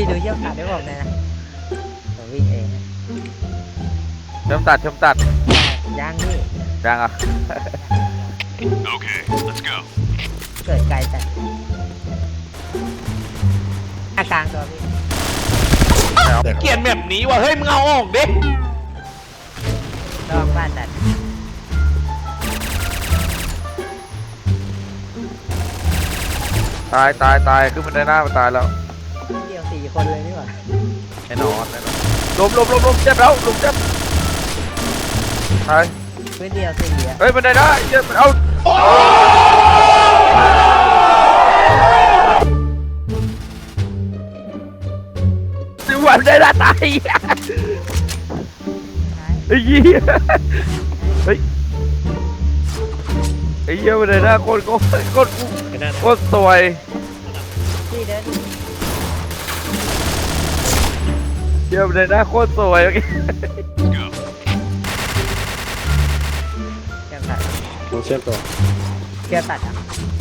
พี่ดูเยี่ยมตัดได้บอกเลยนะผมวิ่งเองเชื่อมตัดเชื่อมตัดย่างนี่ยังอะ Okay, let's go. เกิดไกลแต่อากลางตัวพี่เกลียดแบบนี้ว่ะเฮ้ยมึงเอาออกดิระวังบ้านตัดตายตายตายขึ้นมันได้หน้ามันตายแล้ว สี่คนเลยนี่หว่าแน่นอนแน่นอนลมลมลมลมเจ็บแล้วลมเจ็บตายพื้นเดียวสี่อะเฮ้ยมันได้ได้เจ็บเอาสิวันได้ละตายไอ้เหี้ยเฮ้ยไอ้เหี้ยมันได้หน้าโคตรโคตรโคตรโคตรสวยพี่เดิน เยี่ยมเลยนะโคตรสวยเมื่อกี้ Go. เกี่ยวตัดลองเชื่อมตัวเกี่ยวตัดอะ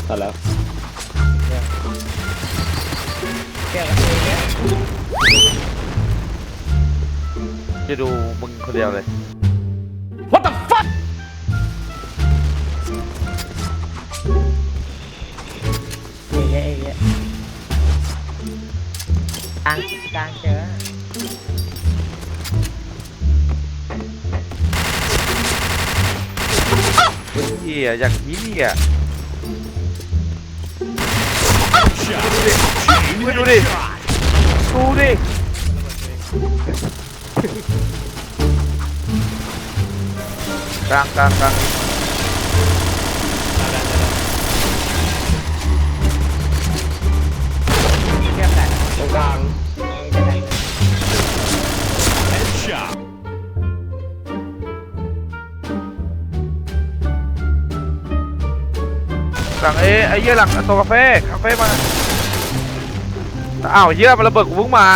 ตัดแล้วเกี่ยวกับเนี่ยจะดูมึงคนเดียวเลย What the fuck เองเนี่ยเองเนี่ยกลางกลางเจอ เหี้ยอย่างเหี้ย Shot. มึ หลังเอไอ้เหี้ยหลังโซกาเฟ่คาเฟ่มาอ้าวเหี้ยมันระเบิดกูเพิ่งมา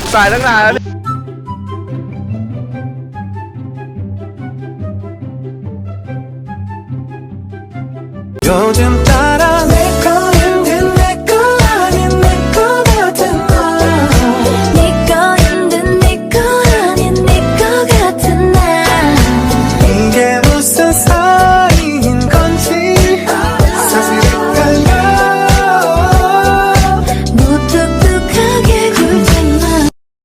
กูตายตั้งนานแล้วโยจำตาราเมฆ